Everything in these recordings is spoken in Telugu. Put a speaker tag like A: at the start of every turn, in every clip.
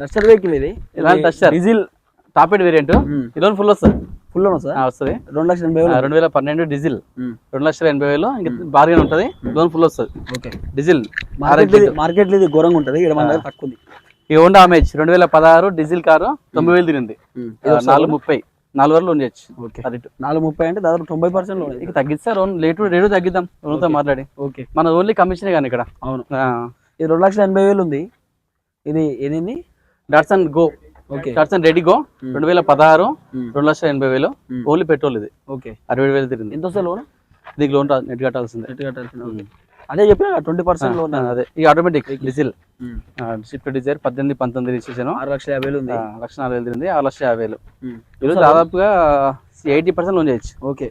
A: డస్టర్ వెహికల్ ఇది.
B: ఇలాంటి Duster.
A: Diesel
B: top eight variant. Loan full వస్తుంది.
A: ఫుల్ వస్తుంది?
B: ఆ, వస్తుంది.
A: రెండు లక్షల ఎనభై వేలు.
B: రెండు వేల పన్నెండు డీజిల్. రెండు లక్షల ఎనభై వేలు. ఇంకా బార్గెన్ ఉంటుంది. లోన్ ఫుల్ వస్తుంది.
A: ఓకే.
B: డీజిల్
A: మార్కెట్ ఇది ఘోరంగా ఉంటుంది. ఇక్కడ మన తక్కువ ఉంది
B: ఈ హోండా అమేజ్ రెండు వేల పదహారు డీజిల్ కారు తొంభై వేలు తిరిగింది. నాలుగు ముప్పై. నాలుగు వరకు లోన్ చేయొచ్చు.
A: ఓకే. నాలుగు ముప్పై అంటే దాదాపు తొంభై పర్సెంట్ లోన్
B: ఇక తగ్గిస్తా లోన్ లేటు రేటు తగ్గిద్దాం. లోన్తో మాట్లాడి.
A: ఓకే.
B: మన ఓన్లీ కమిషనే కానీ ఇక్కడ.
A: అవును. ఇది రెండు లక్షల ఎనభై వేలు ఉంది. ఇది ఏదేంది
B: Datsun go
A: okay
B: Datsun ready go రెండు వేల పదహారు
A: మ్మ్.
B: రెండు లక్షల ఎనభై వేలు. ఓన్లీ పెట్రోల్ ఇది.
A: ఓకే
B: అరవై ఏడు వేలు తిరిగింది.
A: ఎంత వస్తుంది లోన్?
B: దీనికి లోన్ నెట్ కట్టాల్సిందే.
A: ఎట్టు కట్టాల్సింది అదే చెప్పిన ట్వంటీ పర్సెంట్ లోన్
B: అదే. ఈ ఆటోమేటిక్ డీజిల్ షిఫ్ట్ డిజైర్ పద్దెనిమిది పంతొమ్మిది రిజిస్ట్రేషన్
A: ఆరు లక్షల యాభై వేలు ఉంది.
B: లక్ష నాలుగు వేలు తిరిగింది ఆరు లక్షల యాభై వేలు.
A: మ్మ్.
B: ఈరోజు దాదాపుగా ఎయిటీ పర్సెంట్ లోన్ చేయొచ్చు.
A: ఓకే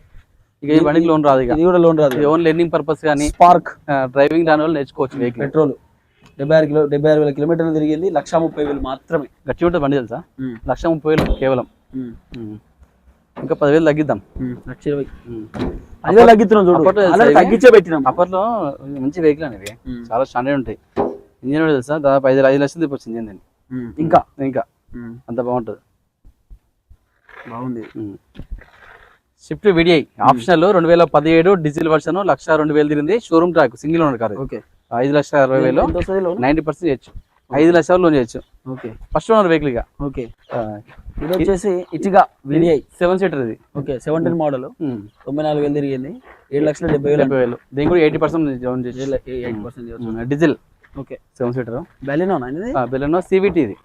B: ఇక ఈ బండికి లోన్ రాదు ఇక.
A: ఇది కూడా లోన్ రాదు.
B: ఓన్ లెర్నింగ్ పర్పస్ కానీ
A: స్పార్క్
B: డ్రైవింగ్ రాని వాళ్ళు నేర్చుకోవచ్చు వెహికల్
A: పెట్రోల్ డెబ్బై ఆరు కిలో డెబ్బై ఆరు వేల కిలోమీటర్లు తిరిగింది. లక్ష ముప్పై వేలు మాత్రమే.
B: గట్టి ఉంటుంది బండి తెలుసా? లక్ష ముప్పై వేలు కేవలం. ఇంకా పదివేలు తగ్గిద్దాం.
A: లక్ష ఇరవై. అదే తగ్గిస్తున్నాం చూడు. అలా తగ్గించే పెట్టినాం.
B: అప్పట్లో మంచి వెహికల్ అనేవి. చాలా స్టాండర్డ్ ఉంటాయి. ఇంజిన్ తెలుసా? దాదాపు ఐదు ఐదు లక్షలు తిప్పొచ్చు ఇంజిన్ దీన్ని
A: ఇంకా
B: ఇంకా. అంత బాగుంటుంది.
A: బాగుంది.
B: స్విఫ్ట్ విడిఐ ఆప్షనల్ రెండు వేల పదిహేడు డీజిల్ వర్షన్ లక్ష రెండు వేలు తిరిగింది. Showroom track single owner car.
A: Okay.
B: ఐదు లక్షల అరవై వేలు. నైన్టీ పర్సెంట్ చేయొచ్చు. ఐదు లక్షల లోన్ చేయొచ్చు.
A: ఓకే.
B: ఫస్ట్ ఓనర్ వెహికల్ ఇక.
A: ఓకే. ఇది వచ్చేసి ఇటిగా విడిఐ
B: సెవెన్ సీటర్ ఇది.
A: Okay seventeen model. తొంభై నాలుగు వేలు తిరిగింది. ఏడు లక్షల డెబ్బై వేలు
B: డెబ్బై వేలు. దీనికి కూడా eighty percent
A: eight percent
B: diesel.
A: Okay.
B: Seven seater
A: Baleno
B: Baleno CVT ఇది.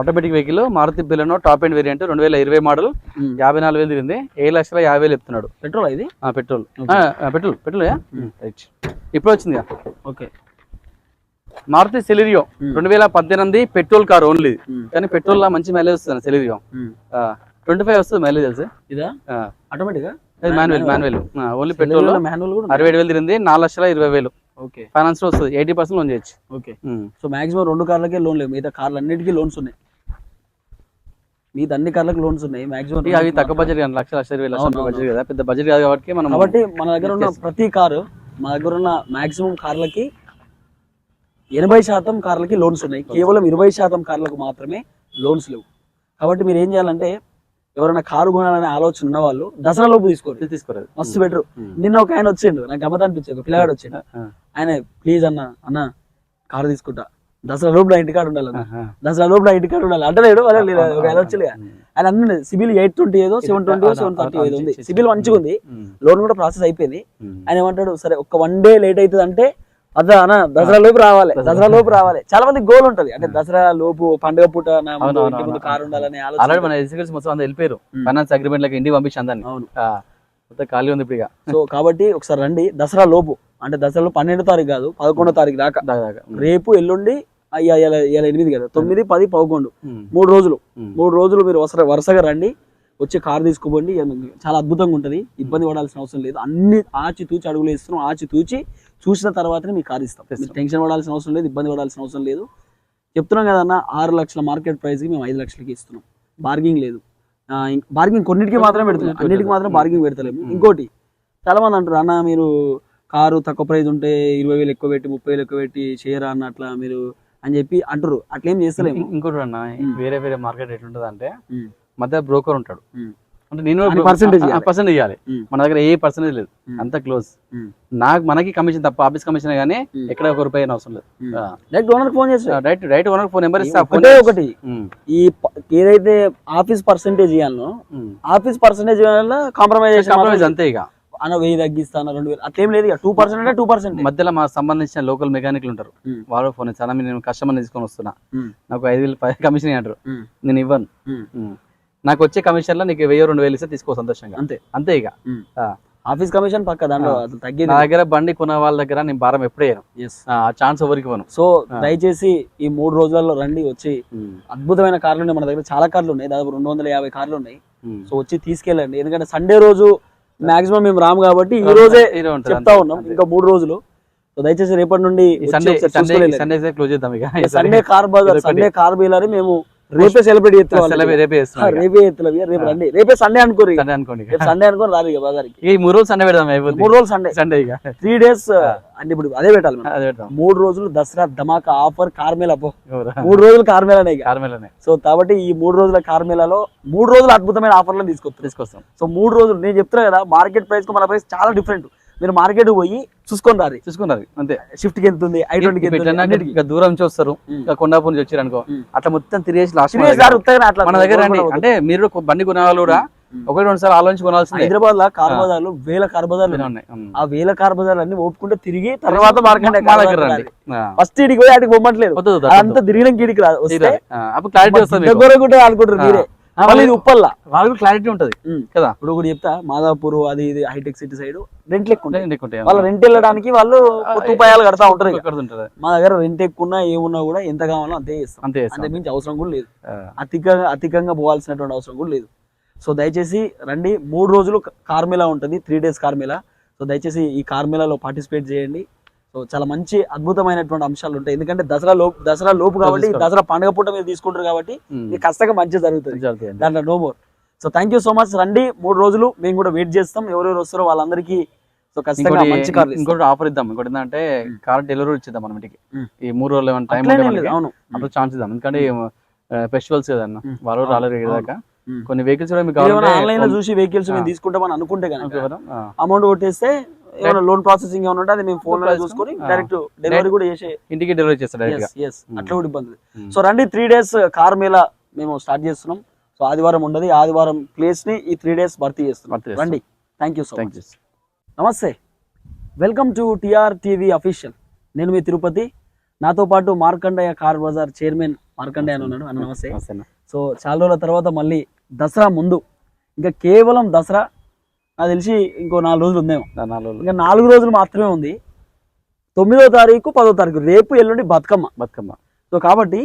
B: Automatic vehicle Maruti Baleno top end variant రెండు వేల ఇరవై మోడల్. యాభై నాలుగు వేలు తిరిగింది. ఏడు లక్షల యాభై వేలు చెప్తున్నాడు
A: పెట్రోల్ ఇది?
B: పెట్రోల్. పెట్రోల్. Petrol right. ఇప్పుడు వచ్చింది
A: ఓకే.
B: మారుతి సెలిరియో రెండు వేల పద్దెనిమిది పెట్రోల్ కార్ ఓన్లీ. కానీ పెట్రోల్ లా మంచి మైలేజ్ వస్తుంది సెలిరియో. ట్వంటీ ఫైవ్ వస్తుంది మైలేజ్ తెలుసు?
A: ఇదా? ఆటోమేటిక్గా
B: manual manual? Only petrol
A: manual.
B: అరవై ఏడు వేలు తిరిగింది నాలుగు లక్షల ఇరవై వేలు.
A: ఓకే.
B: ఫైనాన్స్లో వస్తుంది. ఎయిటీ పర్సెంట్ లోన్ చేయొచ్చు.
A: ఓకే. సో మాక్సిమం రెండు కార్లకే లోన్ లేవు. మిగతా కార్లు అన్నిటికీ లోన్స్ ఉన్నాయి. మిగతా అన్ని కార్లకు లోన్స్ ఉన్నాయి. మాక్సిమం
B: అవి తక్కువ బడ్జెట్ కానీ లక్ష లక్ష ఇరవై లక్షల బడ్జెట్ కదా. పెద్ద బడ్జెట్ కాదు కాబట్టి మనం
A: కాబట్టి మన దగ్గర ఉన్న ప్రతి కారు మన దగ్గర ఉన్న మాక్సిమం కార్లకి ఎనభై శాతం కార్లకి లోన్స్ ఉన్నాయి. కేవలం ఇరవై శాతం కార్లకు మాత్రమే లోన్స్ లేవు. కాబట్టి మీరు ఏం చేయాలంటే ఎవరైనా కారు కొనాలనే ఆలోచన ఉన్న వాళ్ళు దసరా లోపు తీసుకోండి
B: తీసుకోలేదు
A: మస్తు బెటర్. నిన్న ఒక ఆయన వచ్చిండు నాకు గమ్మత అనిపించింది ఒక పిల్లగాడు వచ్చిండు. ఆయన ప్లీజ్ అన్న అన్న కారు తీసుకుంటా. దసరా లోపు నా ఇంటికాడ ఉండాలి. దసరా లోపు నా ఇంటికాడ ఉండాలి. అంటలేడు ఒక ఆయన వచ్చి ఆయన అన్ని సిబిల్ ఎయిట్ ట్వంటీ ఏదో సెవెన్ ట్వంటీ సెవెన్ థర్టీ ఏదో ఉంది. సిబిల్ మంచిగా ఉంది లోన్ కూడా ప్రాసెస్ అయిపోయింది. ఆయన ఏమంటాడు సరే ఒక వన్ డే లేట్ అవుతుంది అంటే అదా అన్న దసరా లోపు రావాలి. దసరా లోపు రావాలి. చాలా మంది గోల్ ఉంటది. అంటే దసరా లోపు పండుగ పూట ముందు కారు ఉండాలని
B: ఆల్రెడీ మన ఎగ్జిక్యూటివ్స్ మొత్తం అంతా వెళ్ళిపోయారు. ఫైనాన్స్ అగ్రిమెంట్ లకి ఇంటికి పంపించి అందరిని.
A: అవును.
B: మొత్తం ఖాళీ ఉంది ఇప్పుడు
A: సో కాబట్టి ఒకసారి రండి. దసరా లోపు. అంటే దసరాలో పన్నెండో తారీఖు కాదు పదకొండో తారీఖు దాకా. రేపు ఎల్లుండి ఇలా ఎనిమిది కదా తొమ్మిది పది పదకొండు. మూడు రోజులు. మూడు రోజులు మీరు వరుస వరుసగా రండి. వచ్చి కార్ తీసుకోపోండి. చాలా అద్భుతంగా ఉంటుంది. ఇబ్బంది పడాల్సిన అవసరం లేదు. అన్ని ఆచి తూచి అడుగులు వేస్తున్నాం. ఆచి తూచి చూసిన తర్వాతనే మీకు కార్ ఇస్తాం. టెన్షన్ పడాల్సిన అవసరం లేదు ఇబ్బంది పడాల్సిన అవసరం లేదు. చెప్తున్నాం కదన్న ఆరు లక్షల మార్కెట్ ప్రైస్కి మేము ఐదు లక్షలకి ఇస్తున్నాం. బార్గింగ్ లేదు. బార్గింగ్ కొన్నిటికి మాత్రమే పెడుతున్నాం. అన్నిటికి మాత్రం బార్గింగ్ పెడతలేము. ఇంకోటి చాలా మంది అంటారు అన్న మీరు కారు తక్కువ ప్రైస్ ఉంటే ఇరవై వేలు ఎక్కువ పెట్టి ముప్పై వేలు ఎక్కువ పెట్టి చేయరా అన్న అట్లా మీరు అని చెప్పి అంటారు అట్లేం చేస్తలేము.
B: ఇంకోటి అన్న. వేరే వేరే మార్కెట్ ఎట్లుంటది అంటే మధ్య బ్రోకర్ ఉంటాడు. అంటే నేను
A: అని percentage ఇవ్వాలి.
B: పర్సెంట్ ఇవ్వాలి
A: ఉమ్,
B: మన దగ్గర ఏ పర్సెంటేజ్ లేదు. అంత క్లోజ్ నాకు మనకి కమిషన్ తప్ప ఆఫీస్ కమిషన్
A: ఉమ్.
B: ఎక్కడ ఒక రూపాయి అవసరం లేదు.
A: డైరెక్ట్ ఓనర్ ఫోన్ చేసి
B: right right owner phone number ఇస్తా ఫోన్
A: ఒకటే. ఒకటి ఈ ఏదైతే ఆఫీస్ పర్సంటేజ్ ఇవ్వాలనో ఆఫీస్ పర్సంటేజ్ వల్ల కాంప్రమైజ్
B: కాంప్రమైజ్ అంతే ఇక.
A: అన్న వెయ్యి తగ్గిస్తాను రెండు వేలు? అట్లేం లేదు టూ పర్సెంట్ అంటే టూ పర్సెంట్
B: మధ్యలో మా సంబంధించిన లోకల్ మెకానిక్లు ఉంటారు. వాళ్ళు ఫోన్ ఇస్తాను నేను కస్టమర్ తీసుకొని వస్తున్నా. నాకు ఐదు వేలు పై- కమిషన్ అంటారు నేను ఇవ్వను. నాకు వచ్చే కమిషన్లో నీకు వెయ్యి రెండు వేలు ఇస్తే తీసుకో సంతోషంగా.
A: అంతే
B: అంతే ఇక.
A: ఆఫీస్ కమిషన్ పక్క దాంట్లో అసలు తగ్గేది
B: నా దగ్గర బండి కొన్న వాళ్ళ దగ్గర నేను భారం ఎప్పుడే ఆ ఛాన్స్ ఎవరికి ఇవ్వను.
A: సో దయచేసి ఈ మూడు రోజులలో రండి వచ్చి అద్భుతమైన కార్లు ఉన్నాయి. మన దగ్గర చాలా కార్లు ఉన్నాయి. దాదాపు రెండు వందల యాభై కార్లు ఉన్నాయి. సో వచ్చి తీసుకెళ్ళండి. ఎందుకంటే సండే రోజు మాక్సిమం మేము రాము కాబట్టి ఈ రోజే చెప్తా ఉన్నాం. ఇంకా మూడు రోజులు. సో దయచేసి రేపటి నుండి
B: సండే సండే సండే క్లోజ్ చేద్దాం ఇక.
A: Sunday car Bazaar Sunday car Beale అని మేము రేపే సెలబ్రేట్ చేస్తాం
B: సెలబ్రేట్ రేపే ఇక.
A: రేపే ఇక. రేపు రండి రేపే సండే అనుకోరు.
B: సండే అనుకోండి
A: సండే అనుకోని రారు ఇక బజార్కి.
B: ఇక ఈ మూడు రోజులు సండే పెడదాం అయిపోద్ది.
A: మూడు రోజులు సండే
B: సండే ఇక.
A: త్రీ డేస్ అంటే ఇప్పుడు అదే పెట్టాలి.
B: అదే
A: మూడు రోజులు దసరా ధమాకా ఆఫర్ కార్మేళ పో? మూడు రోజులు కార్మేళనే ఇక.
B: కార్మెలనే.
A: సో కాబట్టి ఈ మూడు రోజుల కార్మేళలో మూడు రోజులు అద్భుతమైన ఆఫర్లను తీసుకొస్తారు
B: తీసుకొస్తాం.
A: సో మూడు రోజులు నేను చెప్తున్నా కదా మార్కెట్ ప్రైస్కు మన ప్రైస్ చాలా డిఫరెంట్ మీరు మార్కెట్ పోయి చూసుకొని రారి.
B: చూసుకున్నారు అంతే.
A: షిఫ్ట్కి ఉంది ఐ ట్వంటీకి.
B: ఇక దూరం నుంచి వస్తారు. ఇక కొండాపూర్ నుంచి వచ్చారు అనుకో. అట్లా మొత్తం తిరిగేసి లాస్ట్ మన దగ్గర. అంటే మీరు బండి కొనే వాళ్ళు కూడా. ఒకటి రెండు సార్లు ఆలోచించి కొనాల్సిందే.
A: హైదరాబాద్లో కార్ బజార్లు వేల కార్ బజార్లు ఉన్నాయి. ఆ వేల కార్ బజార్లు అన్ని ఓపుకుంటే తిరిగి తర్వాత. ఫస్ట్ ఇడికి పోయి అడిగి పొమ్మట్లేదు. అంతా తిరిగిన గిడికి రాదు
B: అప్పుడు క్లారిటీ వస్తుంది
A: అనుకుంటారు మీరే. మళ్ళీ ఇది ఉప్పల్లా?
B: వాళ్ళకి క్లారిటీ ఉంటది. కదా?
A: ఇప్పుడు ఒకటి చెప్తా మాదాపూర్ అది ఇది హైటెక్ సిటీ సైడ్ రెంట్ ఎక్కువ ఉంటాయి
B: ఉంటాయి, ఉంటాయి.
A: వాళ్ళ రెంట్ వెళ్ళడానికి వాళ్ళు రూపాయలు కడతా ఉంటారు
B: ఉంటది.
A: మా దగ్గర రెంట్ ఎక్కున్నా ఏమున్నా కూడా ఎంత కావాలో అంతే చేస్తాం.
B: అంతే.
A: అంతే మించి అవసరం కూడా లేదు. అధికంగా అధికంగా పోవాల్సినటువంటి అవసరం కూడా లేదు. సో దయచేసి రండి మూడు రోజులు కార్మేళా ఉంటుంది త్రీ డేస్ కార్మేళా సో దయచేసి ఈ కార్మేళాలో పార్టిసిపేట్ చేయండి. సో చాలా మంచి అద్భుతమైనటువంటి అంశాలు ఉంటాయి ఎందుకంటే దసరా లోపు దసరా లోపు కాబట్టి. దసరా పండుగ పూట మీరు తీసుకుంటారు కాబట్టి. మీకు ఖచ్చితంగా మంచి జరుగుతుంది. దాంట్లో no more so thank you so much రండి మూడు రోజులు మేము కూడా వెయిట్ చేస్తాం ఎవరెవరు వస్తారో వాళ్ళందరికీ సో ఖచ్చితంగా మంచి ఇస్తాం.
B: ఇంకోటి ఆఫర్ ఇద్దాం ఇంకోటి ఏంటంటే కార్ డెలివరీ ఇచ్చేద్దాం మన ఇంటికి. ఈ మూడు రోజులు ఏమైనా టైం
A: అవును
B: అప్పుడు ఛాన్స్ ఇద్దాం ఎందుకంటే ఫెస్టివల్స్ కదన్న. వాళ్ళు రాలేరు. దాకా. కొన్ని వెహికల్స్ కూడా మీకు
A: ఆన్లైన్లో చూసి వెహికల్స్ మేము. తీసుకుంటామని అనుకుంటే కనుక
B: కదా?
A: అమౌంట్ కొట్టేస్తే ఏమైనా లోన్ ప్రాసెసింగ్ ఏమైనా ఉంటే అది మేము
B: ఫోన్లో
A: చూసుకొని. డైరెక్ట్ డెలివరీ కూడా చేసే
B: ఇంటికి డెలివరీ చేస్తారు
A: ఎస్ అట్లా కూడా ఇబ్బంది. సో రండి త్రీ డేస్ కార్ మేళ మేము స్టార్ట్ చేస్తున్నాం. సో ఆదివారం ఉండదు ఆదివారం ప్లేస్ని ఈ త్రీ డేస్ భర్తీ చేస్తున్నాం. రండి. థ్యాంక్ యూ సో మచ్ నమస్తే. Welcome to TR TV official నేను మీ తిరుపతి. నాతో పాటు మార్కండయ్య కార్ బజార్ చైర్మన్ మార్కండయ్య అని ఉన్నాడు. అన్న నమస్తే. సో చాలా రోజుల తర్వాత మళ్ళీ దసరా ముందు. ఇంకా కేవలం దసరా నాకు తెలిసి ఇంకో నాలుగు రోజులు ఉందేమో.
B: నాలుగు.
A: ఇంకా నాలుగు రోజులు మాత్రమే ఉంది. తొమ్మిదో తారీఖు పదో తారీఖు రేపు ఎల్లుండి బతుకమ్మ.
B: బతుకమ్మ.
A: సో కాబట్టి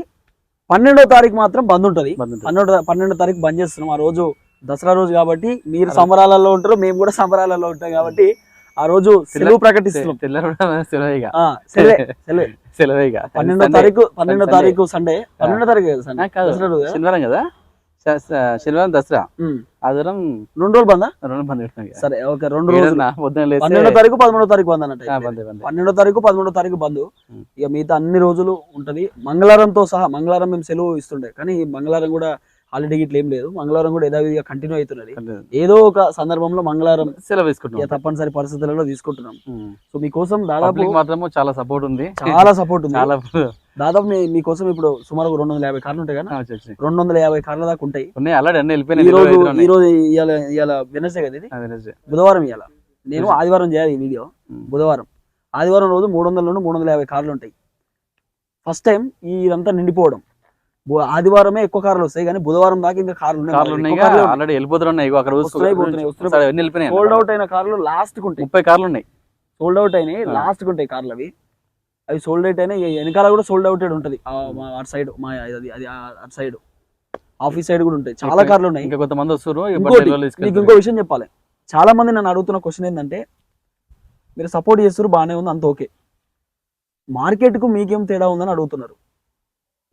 A: పన్నెండో తారీఖు మాత్రం బంద్ ఉంటుంది. పన్నెండో పన్నెండో తారీఖు బంద్ చేస్తున్నాం. ఆ రోజు దసరా రోజు కాబట్టి మీరు సంబరాలలో ఉంటారు మేము కూడా సంబరాలలో ఉంటాం కాబట్టి ఆ రోజు సెలవు ప్రకటిస్తున్నాం. పన్నెండో. తారీఖు పన్నెండో
B: సండే.
A: తారీఖు సండే. పన్నెండో తారీఖు సండే?
B: కాదు.
A: దసరా రోజు? కదా?
B: శనివారం కదా? శనివారం దసరా. ఆదివారం
A: రెండు రోజులు బందా?
B: రెండు బంద్ పెడతాం.
A: సరే ఓకే రెండు రోజులు పన్నెండో తారీఖు పదమూడో తారీఖు బంద్ అన్నట్టు. పన్నెండో తారీఖు పదమూడో తారీఖు బంద్. ఇక మిగతా అన్ని రోజులు ఉంటది. మంగళవారంతో సహా మంగళవారం మేము సెలవు ఇస్తుండే. కానీ మంగళవారం కూడా హాలిడే గిట్ల ఏం లేదు. మంగళవారం కూడా యథావిధిగా కంటిన్యూ అవుతున్నది. ఏదో ఒక సందర్భంలో మంగళవారం
B: సెలవు
A: ఇక
B: తీసుకుంటాం
A: తప్పనిసరి పరిస్థితులలో తీసుకుంటున్నాం. సో మీకోసం దాదాపు
B: మాత్రము చాలా సపోర్ట్ ఉంది.
A: చాలా సపోర్ట్ ఉంది.
B: చాలా
A: దాదాపు మీ- మీకోసం ఇప్పుడు సుమారు రెండు వందల యాభై కార్లు ఉంటాయి కదా
B: ఆ.
A: రెండు వందల యాభై కార్ల దాకా ఉంటాయి
B: ఉన్నాయి ఆల్రెడీ అన్ని
A: ఈ
B: వెళ్ళిపోయినాయి
A: రోజు
B: ఇరవై ఐదులో
A: ఈ
B: ఉన్నాయి.
A: రోజు ఇవాళ ఇవాళ వెనస్డే కదా ఇది
B: అదే.
A: బుధవారం ఇవాళ నేను ఆదివారం చేయాలి ఈ వీడియో
B: ఉమ్.
A: బుధవారం ఆదివారం రోజు మూడు వందల నుండి మూడు వందల యాభై కార్లు ఉంటాయి ఫస్ట్ టైం ఈ ఇదంతా నిండిపోవడం బు- ఆదివారమే ఎక్కువ కార్లు వస్తాయి కానీ బుధవారం దాకా ఇంకా కార్లు ఉన్నాయి
B: కార్లు. ఉన్నాయి
A: ఎక్కువ కార్లే ఉన్నాయి.
B: ఆల్రెడీ వెళ్ళిపోతున్నాయి ఇగో అక్కడ చూసుకో.
A: వస్తున్నాయి, పోతున్నాయి, వస్తున్నాయి.
B: సరే, అన్ని వెళ్ళిపోయినాయి
A: సోల్డ్ అవుట్ అయిన కార్లు లాస్ట్ ఉంటాయి
B: ముప్పై కార్లు ఉన్నాయి
A: సోల్డ్ అవుట్ అయినాయి
B: ఆ.
A: లాస్ట్ ఉంటాయి కార్లు అవి అవి సోల్డ్ అవుట్ అయినాయి ఈ వెనకాల కూడా సోల్డ్ అవుటెడ్ ఉంటుంది. అటు సైడ్ మా అది అది అటు సైడ్ ఆఫీస్ సైడ్ కూడా ఉంటాయి. చాలా కార్లు ఉన్నాయి.
B: ఇంకా కొంతమంది వస్తారు
A: మీకు. ఇంకో విషయం చెప్పాలి. చాలా మంది నన్ను అడుగుతున్న క్వశ్చన్ ఏంటంటే మీరు సపోర్ట్ చేస్తారు బాగానే ఉంది అంత ఓకే మార్కెట్కు మీకేం తేడా ఉందని అడుగుతున్నారు.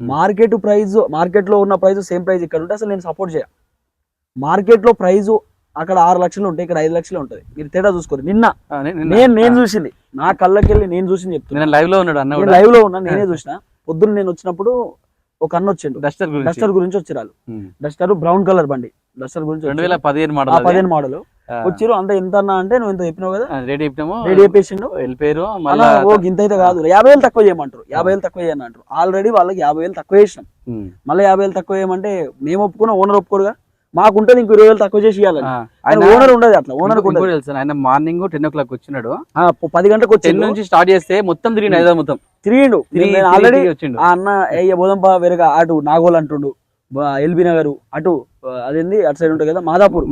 B: Hmm.
A: మార్కెట్ ప్రైస్ మార్కెట్లో ఉన్న ప్రైస్ సేమ్ ప్రైస్ ఇక్కడ ఉంటే అసలు నేను సపోర్ట్ చేయ. మార్కెట్లో ప్రైస్ అక్కడ ఆరు లక్షలు ఉంటాయి ఇక్కడ ఐదు లక్షలు ఉంటుంది. మీరు తేడా చూసుకోరు. నిన్న
B: నేను-
A: నేను చూసింది. నా కళ్ళకెళ్ళి నేను చూసింది చెప్తున్నా.
B: నేను లైవ్లో ఉన్నాడు అన్న
A: లైవ్లో ఉన్నా నేనే చూసిన. పొద్దున్న నేను వచ్చినప్పుడు ఒక అన్న వచ్చిండు.
B: డస్టర్ గురించి.
A: డస్టర్ గురించి వచ్చిరాలు. డస్టర్ బ్రౌన్ కలర్ బండి. డస్టర్ గురించి
B: రెండు వేల పదిహేను మోడల్.
A: పదిహేను మోడల్ వచ్చిరు. అంత ఎంత అన్నా అంటే నువ్వు ఇంత చెప్పినావు కదా?
B: రేట్ చెప్పినాము.
A: రెడీ చెప్పేసిండు.
B: వెళ్ళిపోయారు. మళ్ళా
A: ఓ గింత అయితే కాదు. యాభై వేలు తక్కువ చేయమంటారు. యాభై వేలు తక్కువ చేయని అంటారు. ఆల్రెడీ వాళ్ళకి యాభై వేలు తక్కువ చేసినాం. మళ్ళీ యాభై వేలు తక్కువ చేయమంటే మేము ఒప్పుకున్నా ఓనర్ ఒప్పుకోరుగా మాకుంటది ఇంకో ఇరవై వేలు తక్కువ చేసి ఇవ్వాలని
B: ఆ, ఆయన
A: ఓనర్ ఉండదు అట్లా ఓనర్
B: తెలుసా ఆయన మార్నింగ్ టెన్ ఓ క్లాక్ వచ్చినాడు.
A: పది గంటలకు
B: టెన్
A: వచ్చిండు.
B: నుంచి స్టార్ట్ చేస్తే మొత్తం తిరిగి హైదరాబాద్ మొత్తం.
A: తిరిగిండు. ఆల్రెడీ అన్న ఏ బోధంప వేరేగా అటు నాగోల్ అంటుండు. ఎల్బీ నగర్ అటు అదేంది అటు సైడ్ ఉంటుంది కదా మాదాపూర్.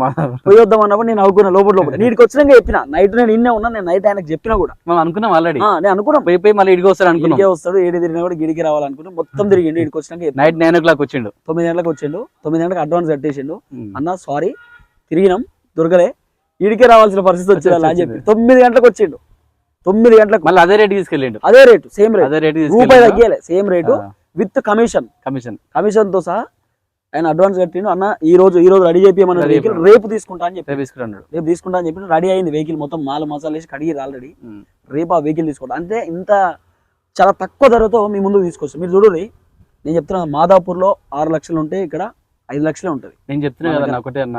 A: పోయి వద్దాం అన్నప్పుడు నేను అవుకున్నా లోపల లోపల. నీటికి వచ్చినాక చెప్పిన నైట్ నేను ఇన్నే ఉన్నా నేను నైట్ ఆయనకు చెప్పినా కూడా.
B: మనం అనుకున్నాం ఆల్రెడీ
A: నేను అనుకున్నాం.
B: పోయి పోయి మళ్ళీ ఇడికి వస్తాడు అనుకున్నాం.
A: వస్తాడు ఏడు తిరిగినా కూడా గిడికి రావాలనుకున్నా మొత్తం తిరిగిండు ఇడికి వచ్చినాక.
B: నైట్ నైన్ ఓ క్లాక్ వచ్చిండు.
A: తొమ్మిది గంటలకు వచ్చిండు. తొమ్మిది గంటలకు అడ్వాన్స్ కట్టేసిండు. అన్న సారీ తిరిగినాం దొరకలే. ఈడికే రావాల్సిన పరిస్థితి వచ్చింది? అని చెప్పి. తొమ్మిది గంటలకు వచ్చిండు. తొమ్మిది గంటలకు.
B: మళ్ళీ అదే రేట్ తీసుకెళ్ళిండు.
A: అదే రేటు సేమ్ రేట్
B: అదే రేట్
A: రూపాయి తగ్గియలే same rate with commission
B: commission
A: కమిషన్తో సహా ఆయన అడ్వాన్స్ కట్టిండు. అన్న ఈ రోజు ఈ రోజు రెడీ
B: Ready
A: వెహికల్. రేపు తీసుకుంటా అని చెప్పి
B: రేపు తీసుకున్నాడు
A: రేపు తీసుకుంటా అని చెప్పి రెడీ అయింది వెహికల్ మొత్తం. మాల మసాలా వేసి కడిగి ఆల్రెడీ రేపు ఆ వెహికల్ తీసుకుంటా అంటే ఇంత చాలా తక్కువ ధరతో మీ ముందుకు తీసుకొస్తాం మీరు చూడండి నేను చెప్తున్నా మాదాపూర్లో ఆరు లక్షలు ఉంటే ఇక్కడ ఐదు లక్షలే ఉంటుంది.
B: నేను చెప్తున్నా కదా ఒకటే అన్న.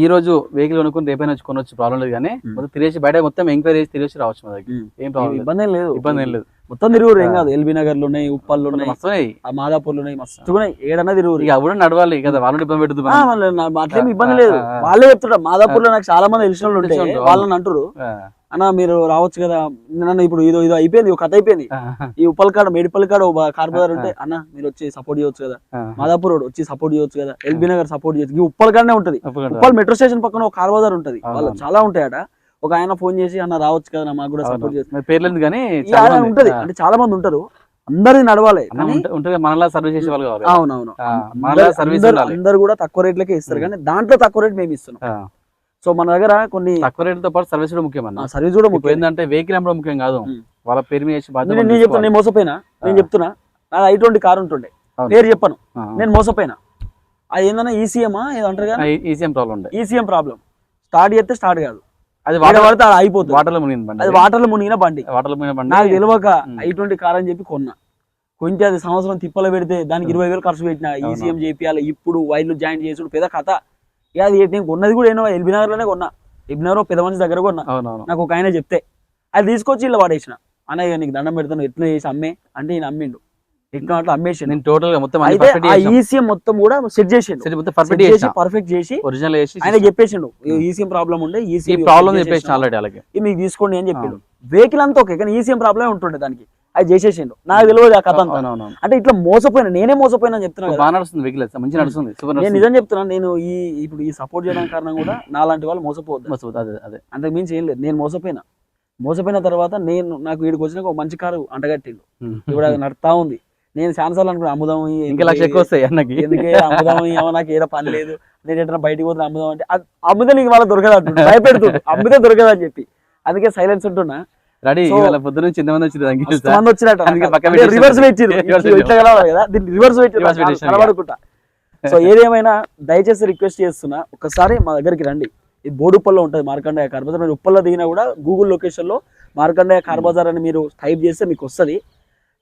B: ఈ రోజు వెహికల్ కొనుక్కుని రేపైనా వచ్చి కొనొచ్చు. ప్రాబ్లం లేదు కానీ. మొత్తం తిరిగి బయట మొత్తం ఎంక్వైరీ చేసి తిరిగి రావచ్చు మా దగ్గర ఏం ప్రాబ్లం
A: ఇబ్బంది లేదు.
B: ఇబ్బంది ఏం లేదు.
A: మొత్తం తిరుగురు ఏం కాదు. ఎల్బీ నగర్లో ఉన్నాయి ఉప్పల్లో ఉన్నాయి
B: ఉన్నాయి.
A: ఆ మాదాపూర్లో ఉన్నాయి ఏడన్నా తిరుగురు.
B: ఇక అప్పుడు నడవాలి కదా వాళ్ళని ఇబ్బంది పెడుతుంది
A: ఆ, ఇబ్బంది లేదు. వాళ్ళే చెప్తుంటారు. మాదాపూర్లో నాకు చాలా మంది తెలిసిన వాళ్ళు ఉంటే
B: తెలిసిన వాళ్ళు,
A: వాళ్ళని అంటారు అన్న మీరు రావచ్చు కదా. నన్ను ఇప్పుడు ఇదో ఇదో అయిపోయింది ఒక కథ అయిపోయింది. ఈ ఉప్పల్ కాడ మేడిపల్లి కాడ ఒక కార్బోదర్ ఉంటే అన్న మీరు వచ్చి సపోర్ట్ చేయొచ్చు కదా. మాదాపూర్ రోడ్ వచ్చి సపోర్ట్ చేయొచ్చు కదా. ఎల్బీ నగర్ సపోర్ట్ చేయొచ్చు. ఈ ఉప్పల్ కాడనే ఉంటది. ఉప్పల్ మెట్రో స్టేషన్ పక్కన ఒక కార్బోదర్ ఉంటది. వాళ్ళు. చాలా ఉంటాయట. ఒక ఆయన ఫోన్ చేసి అన్న రావచ్చు కదా మాకు కూడా. సపోర్ట్
B: మరి పేర్లేదు కానీ.
A: ఉంటది. అంటే చాలా మంది ఉంటారు. అందరిది నడవాలి.
B: మనలా సర్వీస్ చేసే వాళ్ళు కావాలి
A: అవునవును.
B: మనలా సర్వీస్
A: అందరు కూడా తక్కువ రేట్లకే ఇస్తారు. కానీ దాంట్లో తక్కువ రేట్ మేము ఇస్తున్నాం. సో మన దగ్గర కొన్ని
B: తక్కువ రేట్తో పాటు సర్వీస్ కూడా ముఖ్యం అన్న.
A: సర్వీస్ కూడా ముఖ్యం.
B: ఏంటంటే వెహికల్ అమ్మడం ముఖ్యం కాదు. వాళ్ళ పేరు మీద చేసి బాధ్యత
A: నేను
B: మనం
A: నేను మోసపోయినా? నేను. చెప్తున్నా? నాకు ఐటువంటి కార్ ఉంటుండే. పేరు చెప్పను. నేను మోసపోయినా. అది ఏందన్నా ఈసీఎమా ఏదో అంటారు కదా?
B: ECM problem
A: ECM problem start చేస్తే స్టార్ట్ కాదు.
B: అది
A: వాటర్ పడితే అది అయిపోతుంది
B: వాటర్లో మునిగింది బండి.
A: అది వాటర్లో మునిగిన బండి.
B: వాటర్లో మునిగిన బండి.
A: నాకు తెలియక
B: ఉమ్.
A: ఐటువంటి కార్ అని చెప్పి కొన్నా. కొంచెం అది సంవత్సరం తిప్పలు పెడితే దానికి ఇరవై వేలు ఖర్చు పెట్టిన ఈసీఎం చేపియాలి ఇప్పుడు వైర్లు జాయిన్ చేసుడు పెద్ద కథ. ఇక అది నేను కొన్నది కూడా ఏమో ఎల్బీ నగర్లోనే కొన్నా. ఎల్బీ నగర్ పెద్ద మనిషి దగ్గర కొన్నా. నాకు ఒక ఆయన చెప్తే అది తీసుకొచ్చి ఇలా వాడేసిన అన్నయ్య నీకు దండం పెడతాను ఎట్లా చేసి అమ్మే? అంటే ఈయన అమ్మిండు. ఎట్లా అట్లా అమ్మేసి
B: నేను టోటల్గా మొత్తం
A: అయితే ఆ ఈసీఎం మొత్తం కూడా సెట్ చేసిండు.
B: మొత్తం పర్ఫెక్ట్
A: చేసి పర్ఫెక్ట్ చేసి
B: ఒరిజినల్ చేసి
A: ఆయన చెప్పేసిండు. ఈసీఎం ప్రాబ్లం ఉండే
B: ఈ
A: ఈసీఎం
B: ప్రాబ్లం చెప్పేసిన ఆల్రెడీ అలాగే
A: మీకు తీసుకోండి అని చెప్పిండు. వెహికల్ అంతా ఓకే కానీ ఈసీఎం ప్రాబ్లమ్ ఉంటుండే దానికి. అది చేసేసిండు. నాకు తెలియదు ఆ కథ అంటే ఇట్లా మోసపోయినా నేనే మోసపోయినా అని చెప్తున్నా కదా.
B: బాగా నడుస్తుంది వెహికల్ మంచి నడుస్తుంది సూపర్
A: నేను నిజం చెప్తున్నా నేను ఈ ఇప్పుడు ఈ సపోర్ట్ చేయడానికి కారణం కూడా నాలాంటి వాళ్ళు మోసపోవద్దు.
B: మస్తు అదే అదే.
A: అంతకు మించి ఏం లేదు. నేను మోసపోయినా. మోసపోయిన తర్వాత నేను నాకు వీడికి వచ్చినాక ఒక మంచి కారు అంటగట్టిండు. ఇప్పుడు అది నడుతా ఉంది. నేను చాలా సార్లు అనుకున్నా అమ్ముదాం
B: ఇంకా లక్ష ఎక్కువ వస్తాయి అన్నకి.
A: ఎందుకే అమ్ముదాం ఏమో నాకు ఏదో పని లేదు. నేను ఎట్లా బయటికి పోతే అమ్ముదాం అంటే అది అమ్మితే నీకు వాళ్ళ దొరకదు అంటుండు. భయపెడుతుండు. అమ్మితే దొరకదు అని చెప్పి. అందుకే సైలెన్స్ ఉంటున్నా.
B: రెడీ ఇవాళ పొద్దున నుంచి ఇంతమంది వచ్చింది
A: మంది వచ్చినట్టు
B: అందుకే పక్క
A: రివర్స్ పెట్టిరు. ఇట్లా కలవాలి కదా. దీన్ని రివర్స్ పెట్టి సో ఏదేమైనా దయచేసి రిక్వెస్ట్ చేస్తున్నా. ఒకసారి మా దగ్గరికి రండి. ఇది బోడుప్పల్లో ఉంటుంది మార్కండేయ కార్ బజార్. మీరు ఉప్పల్లో దిగినా కూడా గూగుల్ లొకేషన్లో మార్కండేయ కార్ బజార్ అని మీరు టైప్ చేస్తే మీకు వస్తది.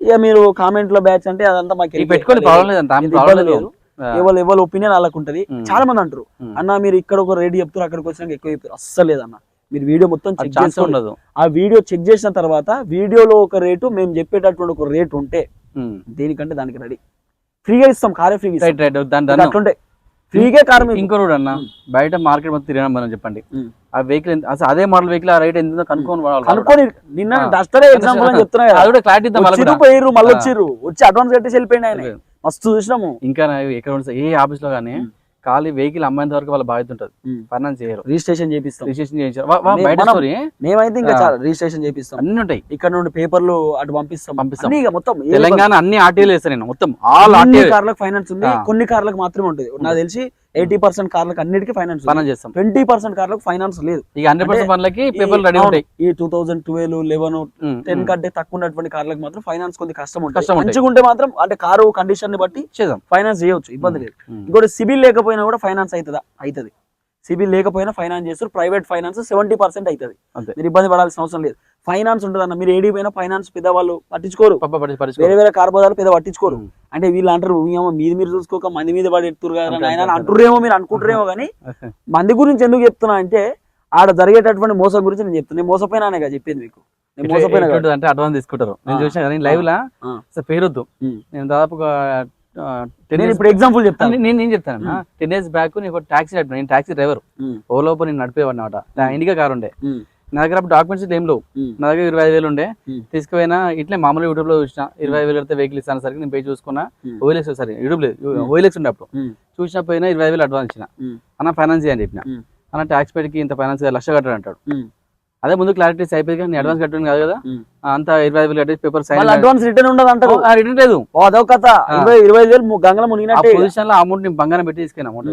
A: ఇక మీరు కామెంట్లో బ్యాచ్ అంటే అదంతా మాకు
B: పెట్టుకోండి ప్రాబ్లం లేదు
A: ఎవరు ఎవరు ఒపీనియన్ వాళ్ళకు ఉంటది. చాలా మంది అంటారు. అన్న మీరు ఇక్కడ ఒక రేట్ చెప్తారు అక్కడికి వచ్చినాక ఎక్కువ చెప్తారు అస్సలు లేదన్న. మీరు వీడియో మొత్తం చెక్ చేసుకోండి.
B: ఉండదు.
A: ఆ వీడియో చెక్ చేసిన తర్వాత వీడియోలో ఒక రేటు మేము చెప్పేటటువంటి ఒక రేట్ ఉంటే. దేనికంటే దానికి రెడీ. ఫ్రీగా ఇస్తాం కారే ఫ్రీగా ఇస్తాం. అట్లుంటే ఫ్రీగా కారు
B: ఇంకో రోడ్ అన్న బయట మార్కెట్ మొత్తం తిరగడం మనం చెప్పండి. ఆ వెహికల్ అసలు అదే మోడల్ వెహికల్ ఆ రైట్ ఎంత కనుక్కొని.
A: కనుక్కొని నిన్న. డస్టరే ఎగ్జాంపుల్ అని చెప్తున్నా కదా.
B: అది కూడా క్లారిటీ ఇద్దాం.
A: పోయిర్రు మళ్ళీ. వచ్చిర్రు వచ్చి అడ్వాన్స్ కట్టేసి వెళ్ళిపోయింది ఆయన. మస్తు చూసినాము
B: ఇంకా ఎక్కడ ఏ ఆఫీస్లో కానీ. ఖాళీ వెహికల్ అమ్మేంత వరకు వాళ్ళ బాధ్యత ఉంటుంది. ఫైనాన్స్ చేయరు.
A: రిజిస్ట్రేషన్ చేపిస్తాం.
B: రిజిస్ట్రేషన్ చేయించారు.
A: మేమైతే ఇంకా. చాలా రిజిస్ట్రేషన్ చేపిస్తాం.
B: అన్ని ఉంటాయి.
A: ఇక్కడ నుండి పేపర్లు అటు పంపిస్తాం.
B: పంపిస్తాం.
A: ఇక మొత్తం
B: తెలంగాణ అన్ని ఆర్టీలు వేస్తాను నేను. మొత్తం ఆల్ ఆర్టీలు
A: కార్లకు ఫైనాన్స్ ఉంది. కొన్ని కార్లకు మాత్రమే ఉంటుంది. నాకు తెలిసి ఎయిటీ పర్సెంట్ కార్లకు అన్నిటికీ ఫైనాన్స్
B: ఫైనాన్స్ చేస్తాం.
A: ట్వంటీ పర్సెంట్ కార్లకు ఫైనాన్స్ లేదు.
B: ఇక హండ్రెడ్ పర్సెంట్ పనులకి పేపర్లు రెడీ ఉంటాయి.
A: ఈ two thousand twelve eleven ten. కంటే తక్కువ ఉన్నటువంటి కార్లకు మాత్రం ఫైనాన్స్ కొంచెం కష్టం ఉంటుంది. మంచిగా ఉంటే మాత్రం అంటే కారు కండిషన్ని బట్టి
B: చేద్దాం.
A: ఫైనాన్స్ చేయొచ్చు ఇబ్బంది లేదు. ఇంకోటి సిబిల్ లేకపోయినా కూడా ఫైనాన్స్ అవుతుందా? అవుతుంది. సిబిల్ లేకపోయినా ఫైనాన్స్ చేస్తారు ప్రైవేట్ ఫైనాన్స్ సెవెంటీ పర్సెంట్ అవుతుంది. మీరు ఇబ్బంది పడాల్సిన అవసరం లేదు. ఫైనాన్స్ ఉంటుంది అన్న మీరు ఏడి పోయినా ఫైనాన్స్ పెద్దవాళ్ళు పట్టించుకోరు. వేరే వేరే కార్బోదాలు పెద్ద పట్టించుకోరు. అంటే వీళ్ళు అంటారు ఏమో మీది మీరు చూసుకోక మంది మీద పడి ఎత్తురు కదా అంటుర్రేమో మీరు అనుకుంటారేమో కానీ మంది గురించి ఎందుకు చెప్తున్నా అంటే ఆడ జరిగేటటువంటి మోసం గురించి నేను చెప్తున్నా. నేను మోసపోయినానే కదా చెప్పింది మీకు.
B: అంటే అడ్వాన్స్ తీసుకుంటారు. నేను. చూసిన లైవ్ లా పేరొద్దు. నేను దాదాపుగా
A: నేను ఇప్పుడు ఎగ్జాంపుల్ చెప్తాను.
B: నేను నేను చెప్తాను. టెన్ ఇయర్స్ బ్యాక్ నేను ఒక టాక్సీ నడిపాను నేను టాక్సీ డ్రైవర్ ఓలోపు నేను నడిపేవాడిని అనమాట నా ఇండికా కార్ ఉండే. నా దగ్గర డాక్యుమెంట్స్ ఏం లేవు. నా దగ్గర ఇరవై ఐదు వేలు ఉండే. తీసుకుపోయినా ఇట్లే మామూలు యూట్యూబ్లో చూసిన ఇరవై వేలు కడితే వెహికల్ ఇస్తాను సరికి నేను పే చూసుకున్నా. ఓఎల్ఎక్స్ సరే యూట్యూబ్ లేదు. ఓఎల్ఎక్స్ ఉండే అప్పుడు. చూసిన పోయినా ఇరవై వేలు అడ్వాన్స్ ఇచ్చిన. అన్న ఫైనాన్స్ చేయని చెప్పిన. అన్న ట్యాక్స్ పెడికి ఇంత ఫైనాన్స్ లక్ష కట్టాడు అంటాడు. అదే ముందు క్లారిటీస్ అయిపోయింది కానీ అడ్వాన్స్ కట్టడం కాదు కదా? అంతా ఇరవై ఐదు వేలు కట్టేసి పేపర్ సైన్
A: అడ్వాన్స్ రిటర్న్ ఉండదు అంటారు.
B: రిటర్న్ లేదు.
A: ఓ, అదొక కథ. ఇరవై ఇరవై ఐదు వేలు గంగల మునిగినట్టే.
B: పొజిషన్లో అమౌంట్ నేను బంగారం పెట్టి తీసుకున్నా అమౌంట్.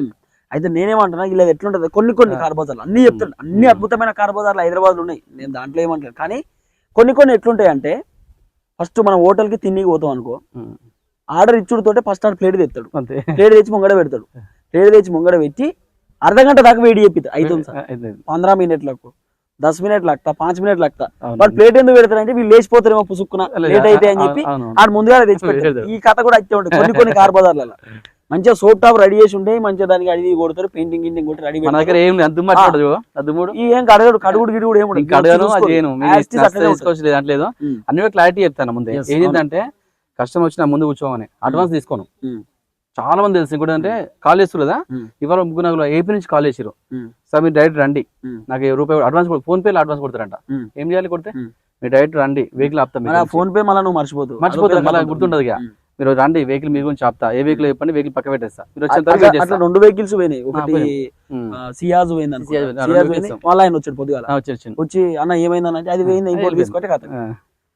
A: అయితే నేనేమంటున్నా ఇలా ఎట్లుంటది? కొన్ని కొన్ని
B: ఆ.
A: కార్బోదాలు అన్ని చెప్తాను అన్ని. అద్భుతమైన కార్బోదాలు హైదరాబాద్ ఉన్నాయి. నేను దాంట్లో ఏమంటాను కానీ కొన్ని కొన్ని ఎట్లుంటాయి అంటే ఫస్ట్ మనం హోటల్కి తిండికి పోతాం అనుకో ఆర్డర్ ఇచ్చుడుతోటే ఫస్ట్ ఆర్డర్ ప్లేట్ తెస్తాడు
B: అంతే.
A: ప్లేట్ తెచ్చి ముంగడ పెడతాడు. ప్లేట్ తెచ్చి ముంగడ పెట్టి అర్ధ గంట దాకా వేడి చెప్పిద్ది
B: అయితే,
A: పంద్రా మినిట్లకు. దస్ మినిట్ లాక్తా పాంచ్ మినిట్ లాక్తా. వాడు ప్లేట్ ఎందుకు పెడతారంటే వీళ్ళు లేచిపోతారేమో పుసుక్కున లేట్ అయితే అని చెప్పి. ఆడు ముందుగా తెచ్చి పెడతాడు
B: పెడతాడు.
A: ఈ కథ కూడా అయితే ఉంటుంది. కొన్ని కొన్ని కార్ బజార్లలో మంచిగా సోప్ టాప్ రెడీ చేసి ఉంటే మంచిగా దానికి అడిగి కొడతారు పెయింటింగ్ గింటింగ్ కొట్టి రెడీ
B: మన దగ్గర ఏం లేదు. అద్దు మాట్లాడదు అద్దు మూడు.
A: ఈ ఏం కడగడు కడుగుడు గిడుగుడు ఏముండదు
B: ఇంకా అడగను అది. తీసుకోవచ్చు అంటలేదు
A: ఉమ్.
B: అన్ని క్లారిటీ చెప్తాను ముందే. ఏంటంటే కష్టం వచ్చిన ముందు కూర్చోమని. అడ్వాన్స్ తీసుకోను.
A: ఉమ్.
B: చాలా మంది తెలుసు ఇంకోటి అంటే కాల్ చేస్తారు కదా. ఇవాళ ముగ్గురు నాకు ఏపీ నుంచి కాల్ చేసారు. సార్ మీరు డైరెక్ట్ రండి. నాకు ఏ రూపాయి అడ్వాన్స్ ఫోన్ పేలో అడ్వాన్స్ కొడతారంట. ఏం చేయాలి కొడితే. మీరు డైరెక్ట్ రండి వెహికల్ ఆపుతాం
A: ఫోన్ పే మళ్ళీ నువ్వు మర్చిపోతావు
B: మర్చిపోతాను
A: అదొక
B: మళ్ళీ గుర్తుండదు ఇక. మీరు రండి వెహికల్ మీ గురించి ఆపుతా. ఏ వెహికల్ చెప్పండి వెహికల్ పక్క పెట్టేస్తా. మీరు
A: అట్లా
B: చేస్తా.
A: రెండు వెహికల్స్ పోయినాయి. ఒకటి సియాజ్ పోయింది.
B: సియాజ్
A: ఆయన వచ్చాడు పొద్దుగాల.
B: ఆ, వచ్చి
A: అన్న ఏమైందని అంటే అది పోయింది ఇంకోటి. తీసుకుంటే
B: ఆ.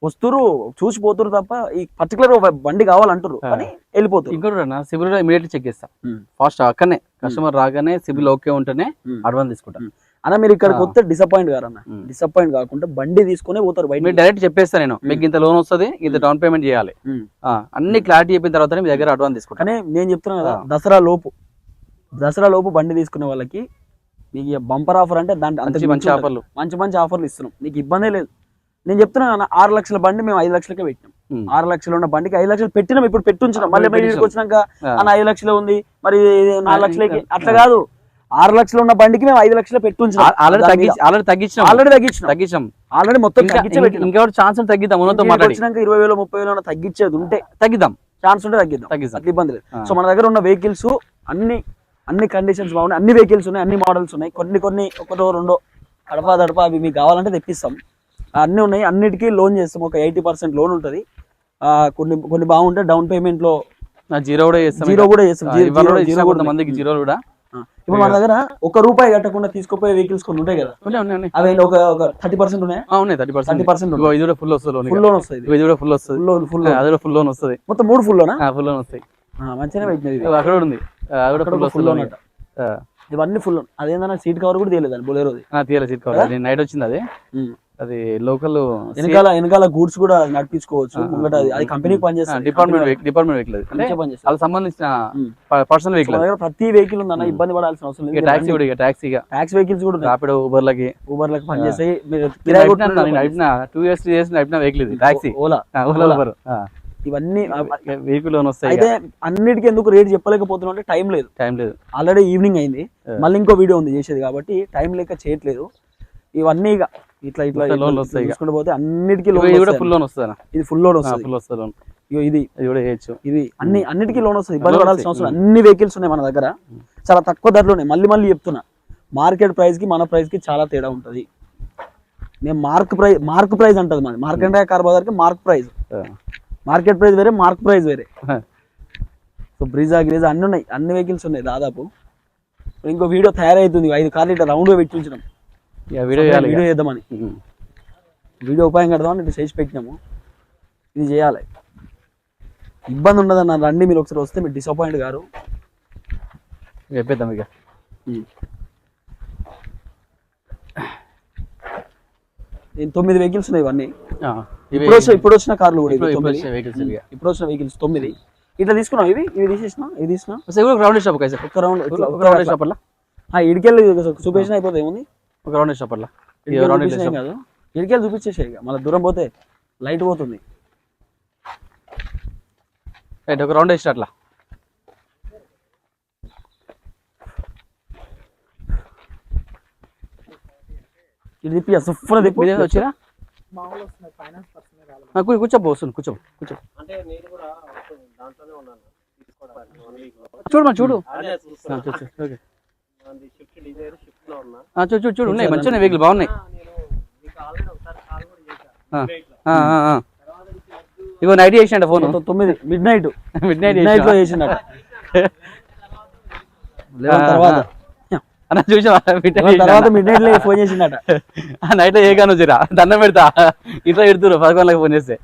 A: వస్తురు చూసిపోతురు తప్ప ఈ పర్టికులర్ బండి కావాలంటారు. కానీ వెళ్ళిపోతారు
B: ఇంకోటి అన్న సిబిల్ ఇమీడియట్లీ చెక్ చేస్తా. ఫాస్ట్ అక్కడనే కస్టమర్ రాగానే సిబిల్ ఓకే ఉంటేనే. అడ్వాన్స్ తీసుకుంటా
A: ఉమ్. అన్న మీరు ఇక్కడికి. వస్తే డిసప్పాయింట్ కారన్న
B: ఉమ్.
A: డిసప్పాయింట్ కాకుండా బండి తీసుకునే పోతారు బయట
B: మీరు డైరెక్ట్ చెప్పేస్తా నేను మీకు ఇంత లోన్ వస్తుంది ఇంత డౌన్ పేమెంట్ చేయాలి అన్ని క్లారిటీ చెప్పిన తర్వాతనే మీ దగ్గర అడ్వాన్స్ తీసుకుంటా
A: కానీ నేను చెప్తున్నా కదా. దసరా లోపు దసరా లోపు బండి తీసుకునే వాళ్ళకి మీకు బంపర్ ఆఫర్ అంటే దాంట్లో
B: మంచి
A: మించి.
B: ఆఫర్లు
A: మంచి మంచి ఆఫర్లు ఇస్తున్నాం నీకు ఇబ్బందే లేదు నేను చెప్తున్నా ఆరు లక్షల బండి మేము ఐదు లక్షలకే పెట్టినాం. ఆరు లక్షలు ఉన్న బండికి ఐదు లక్షలు పెట్టినాం ఇప్పుడు పెట్టుంచినాం మళ్ళీ
B: పెట్టించాం.
A: మీరు వచ్చినాక. అన్న ఐదు లక్షలు ఉంది మరి నాలుగు లక్షలకి అట్లా కాదు. ఆరు లక్షలు ఉన్న బండికి మేము ఐదు లక్షలు పెట్టుంచినాం
B: ఆల్రెడీ తగ్గించి ఆల్రెడీ తగ్గించాం
A: ఆల్రెడీ తగ్గించినాం.
B: తగ్గించాం.
A: ఆల్రెడీ మొత్తం
B: ఇంకా
A: తగ్గించే
B: ఛాన్స్ తగ్గిద్దాం
A: వచ్చినాక ఇరవై వేలు ముప్పై వేలు తగ్గించేది ఉంటే
B: తగ్గిద్దాం.
A: ఛాన్స్ ఉంటే తగ్గిద్దాం.
B: తగ్గిద్దాం.
A: ఇబ్బంది లేదు. సో మన దగ్గర ఉన్న వెహికల్స్ అన్ని అన్ని కండిషన్స్ బాగున్నాయి. అన్ని వెహికల్స్ ఉన్నాయి అన్ని మోడల్స్ ఉన్నాయి. కొన్ని కొన్ని ఒకటో రెండో కడప దడప అవి మీకు కావాలంటే తెప్పిస్తాం. అన్ని ఉన్నాయి. అన్నిటికీ లోన్ చేస్తాం. ఒక ఎయిటీ పర్సెంట్ లోన్ ఉంటుంది. కొన్ని కొన్ని బాగుంటాయి. డౌన్ పేమెంట్లో
B: నా జీరో కూడా చేస్తాం
A: జీరో కూడా చేస్తాం. జీరో-
B: కొంతమందికి జీరో కూడా.
A: ఇప్పుడు మన దగ్గర ఒక రూపాయి కట్టకుండా తీసుకుపోయే వెహికల్స్ కొన్ని ఉంటాయి కదా. అవి ఒక ఒక థర్టీ పర్సెంట్ ఉన్నాయి?
B: థర్టీ పర్సెంట్
A: థర్టీ పర్సెంట్
B: ఇది కూడా ఫుల్ వస్తుంది లోన్
A: ఫుల్ లోన్ వస్తుంది
B: ఇది. కూడా ఫుల్ వస్తుంది.
A: ఫుల్ లోన్ ఫుల్
B: అది కూడా ఫుల్ లోన్ వస్తుంది.
A: మొత్తం మూడు ఫుల్ లోనా?
B: ఫుల్ లోన్ వస్తాయి
A: పెట్టినది.
B: ఇగో అక్కడ కూడా ఉంది. అది కూడా ఫుల్
A: అట. ఇవన్నీ ఫుల్ లోన్ అదేందన్నా సీట్ కవర్ కూడా తీయలేదు బొలేరోది.
B: తీయాలి సీట్ కవర్ నైట్ వచ్చింది అది. అది లోకల్
A: వెనకాల వెనకాల గూడ్స్ కూడా నడిపించుకోవచ్చు. ముంగట అది- కంపెనీకి పనిచేస్తుంది.
B: డిపార్ట్మెంట్ డిపార్ట్మెంట్ వెహికల్ అంటే వాళ్ళకి సంబంధించిన. పర్సనల్ వెహికల్
A: ప్రతి వెహికల్ ఉందన్న ఇబ్బంది పడాల్సిన అవసరం లేదు.
B: ట్యాక్సీ కూడా ఇక ట్యాక్సీగా
A: ట్యాక్స్ వెహికల్స్ కూడా
B: రాపిడో ఊబర్లకి
A: ఊబర్లకు పనిచేస్తాయి.
B: నడిపిన టూ ఇయర్స్ త్రీ ఇయర్స్ నడిపిన వెహికల్ ఇది ట్యాక్సీ
A: ఓలా.
B: ఓలా ఊబర్
A: ఇవన్నీ
B: వెహికల్ లోన్ వస్తాయి
A: అయితే అన్నిటికీ ఎందుకు రేట్ చెప్పలేకపోతున్నాం అంటే టైం లేదు.
B: టైం లేదు.
A: ఆల్రెడీ ఈవినింగ్ అయింది. మళ్ళీ ఇంకో వీడియో ఉంది చేసేది కాబట్టి టైం లేక చేయట్లేదు. ఇవన్నీ ఇక ఇట్లా ఇట్లా
B: ఇట్లా loan లు వస్తాయి.
A: చూసుకుంటూ పోతే అన్నిటికీ లోన్
B: ఇది కూడా ఫుల్ లోన్ వస్తుంది
A: ఇది ఫుల్ లోన్ వస్తుంది.
B: ఫుల్ వస్తుంది లోన్
A: ఇగో ఇది
B: ఇది కూడా వేయచ్చు
A: ఇవి అన్ని అన్నిటికీ లోన్ వస్తుంది. ఇబ్బంది పడాల్సిన. అవసరం అన్ని వెహికల్స్ ఉన్నాయి మన దగ్గర. చాలా తక్కువ ధరలో ఉన్నాయి మళ్ళీ మళ్ళీ చెప్తున్నా. మార్కెట్ ప్రైస్కి మన ప్రైస్కి చాలా తేడా ఉంటుంది. మేము మార్క్ ప్రైస్ మార్క్ ప్రైస్ అంటది మాది. మార్కెట్ కార్ బజార్కి మార్క్ ప్రైస్ మార్కెట్ ప్రైస్ వేరే మార్క్ ప్రైస్ వేరే. సో బ్రిజా గ్రీజా అన్ని ఉన్నాయి. అన్ని వెహికల్స్ ఉన్నాయి దాదాపు. ఇంకో వీడియో తయారవుతుంది ఐదు కార్లు ఇట్లా రౌండ్గా పెట్టి ఉంచినాం
B: ఇక వీడియో చేయాలి.
A: వీడియో చేద్దామని. వీడియో ఉపాయం కడదామని ఇట్లా చేసి పెట్టినాము ఇది చేయాలి ఇబ్బంది ఉండదన్న రండి మీరు ఒకసారి వస్తే మీరు డిసప్పాయింట్ గారు
B: చెప్పేద్దాం ఇక
A: దీని తొమ్మిది వెహికల్స్ ఉన్నాయి ఇవన్నీ ఇప్పుడు వచ్చిన ఇప్పుడు వచ్చిన కార్లు కూడా
B: ఇప్పుడు-
A: వచ్చిన వెహికల్స్ తొమ్మిది ఇట్లా తీసుకున్నాం ఇవి ఇవి తీసేసిన
B: కూడా ఒక రౌండ్ షాప్
A: ఒక్క రౌండ్
B: ఒక రౌండ్ షాప్ అలా
A: ఇడికెళ్ళి చూపించిన అయిపోతే ఏముంది
B: ఒక రౌండ్ షాప్ అలా
A: ఇడికెళ్ళి
B: రౌండ్
A: కాదు. ఇడికెళ్ళి చూపించేసాయి ఇక. మళ్ళీ దూరం పోతే లైట్ పోతుంది.
B: రైట్ ఒక రౌండ్ వేసి అట్లా.
A: ఇది తిప్పి సుఫ్ర తిప్పి.
B: మీదే వచ్చిరా ఆ, కూ- కూర్చోపో వస్తుంది కూర్చో కూర్చో. చూడు మా చూడు, ఓకే. ఆ, చూడు చూడు చూడు ఉన్నాయి మంచిగా వెహికల్ బాగున్నాయి. ఆ, ఆ, ఆ, ఆ. ఇగో నైట్ చేసిండ ఫోన్.
A: తొమ్మిది మిడ్ నైట్
B: మిడ్ నైట్
A: నైట్లో తర్వాత.
B: అన్న చూసా మిడ్
A: లెవెన్ తర్వాత మిడ్ నైట్లో ఫోన్ చేసిండట.
B: నైట్ ఏ గాను వచ్చిరా దండం పెడతా. ఇట్లా పెడుతురు పదకొండులకు ఫోన్ చేస్తే.